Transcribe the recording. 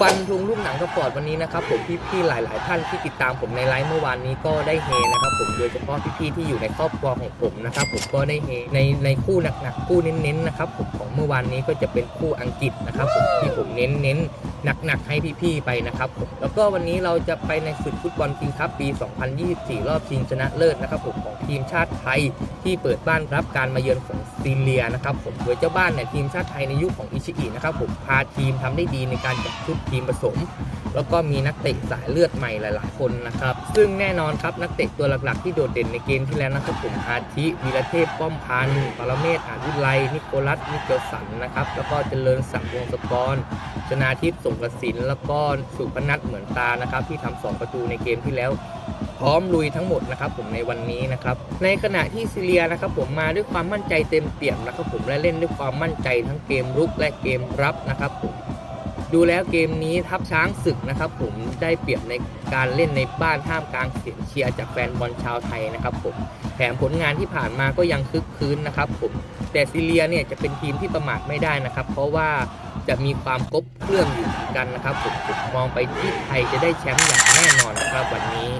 ฟันทุงลูกหนังสปอร์ตวันนี้นะครับผมพี่ๆหลาย ๆ ท่านที่ติดตามผมในไลฟ์เมื่อวานนี้ก็ได้เฮนะครับผมโดยเฉพาะพี่ๆที่อยู่ในครอบครัวของผมนะครับผมก็ได้เฮในในคู่หนักๆคู่เน้นๆนะครับผมของเมื่อวานนี้ก็จะเป็นคู่อังกฤษนะครับผมที่ผมเน้นเน้นๆหนักๆให้พี่ๆไปนะครับผมแล้วก็วันนี้เราจะไปในศึกฟุตบอลคิงคัพปี 2024 รอบชิงชนะเลิศนะครับผมของทีมชาติไทยที่เปิดบ้านรับการมาเยือนของซีเรียนะครับผมโดยเจ้าบ้านเนี่ยทีมชาติไทยในยุคของอิชิอินะครับผมพาทีมทำได้ดีในการจัดชุดทีมผสม แล้วก็มีนักเตะสายเลือดใหม่หลาย ๆ คนนะครับ ซึ่งแน่นอนครับนักเตะตัวหลัก ๆ ที่โดดเด่นในเกมที่แล้วนะครับผมอาทิวีระเทพป้อมพันธ์ปรเมศอาวิไลนิโคลัสนิเกลสันนะครับแล้วก็เจริญศักดิ์วงศกรชนาทิพย์สงกระสินแล้วก็สุพนัทเหมือนตานะครับที่ทำสองประตูในเกมที่แล้วพร้อมลุยทั้งหมดนะครับผมในวันนี้นะครับในขณะที่ซีเรียนะครับผมมาด้วยความมั่นใจเต็มเปี่ยมนะครับผมและเล่นด้วยความมั่นใจทั้งเกมรุกและเกมรับนะครับผม ดูแล้วเกมนี้ทับช้างศึกนะครับผมได้เปรียบในการเล่นในบ้านท่ามกลางเสียงเชียร์จากแฟนบอลชาวไทยนะครับผมแถมผลงานที่ผ่านมาก็ยังคึกคืนนะครับผมแต่ซีเรียเนี่ยจะเป็นทีมที่ประมาทไม่ได้นะครับ เพราะว่าจะมีความกบเครื่องอยู่กันนะครับผมมองไปที่ไทยจะได้แชมป์อย่างแน่นอนนะครับวันนี้